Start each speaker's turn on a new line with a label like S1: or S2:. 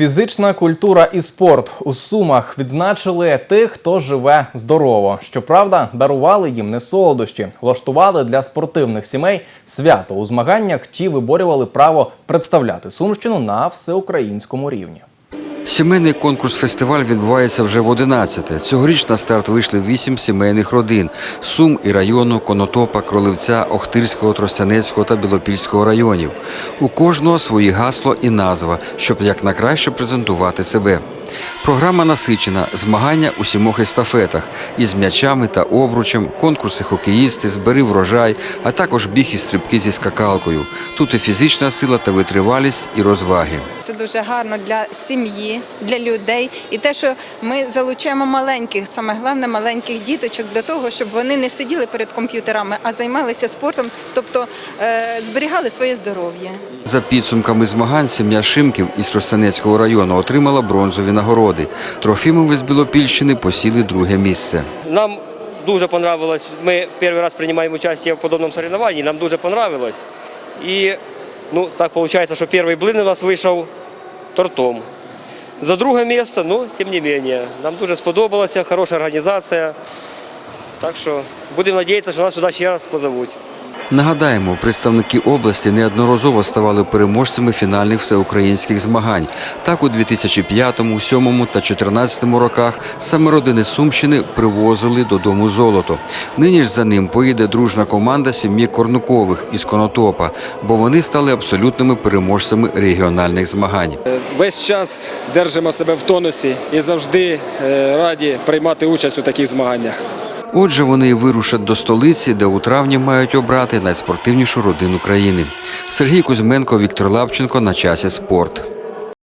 S1: Фізична культура і спорт у Сумах відзначили тих, хто живе здорово. Щоправда, дарували їм не солодощі, влаштували для спортивних сімей свято у змаганнях. Ті виборювали право представляти Сумщину на всеукраїнському рівні.
S2: Сімейний конкурс-фестиваль відбувається вже в 11-те. Цьогоріч на старт вийшли вісім сімейних родин – Сум і району, Конотопа, Кролевця, Охтирського, Тростянецького та Білопільського районів. У кожного свої гасло і назва, щоб якнакраще презентувати себе. Програма насичена, змагання у сімох естафетах із м'ячами та обручем, конкурси хокеїсти, збери врожай, а також біг і стрибки зі скакалкою. Тут і фізична сила та витривалість, і розваги.
S3: Це дуже гарно для сім'ї, для людей. І те, що ми залучаємо маленьких, саме головне маленьких діточок для того, щоб вони не сиділи перед комп'ютерами, а займалися спортом, тобто е, зберігали своє здоров'я.
S2: За підсумками змагань сім'я Шимків із Тростянецького району отримала бронзові нагороди. Трофімови з Білопільщини посіли друге місце.
S4: Нам дуже понравилось. Мы первый раз принимаем участие в подобном соревновании. Нам дуже понравилось. И ну, так получается, что первый блин у нас вийшов тортом. За друге місце, ну, тим не менше. нам дуже сподобалося, хороша організація. Так що будемо сподіватися, що нас сюди ще раз позовуть.
S2: Нагадаємо, представники області неодноразово ставали переможцями фінальних всеукраїнських змагань. Так у 2005, 2007 та 2014 роках саме родини Сумщини привозили додому золото. Нині ж за ним поїде дружна команда сім'ї Корнукових із Конотопа, бо вони стали абсолютними переможцями регіональних змагань.
S5: Весь час держимо себе в тонусі і завжди е, раді приймати участь у таких змаганнях.
S2: Отже, вони вирушать до столиці, де у травні мають обрати найспортивнішу родину країни. Сергій Кузьменко, Віктор Лапченко на часі спорт.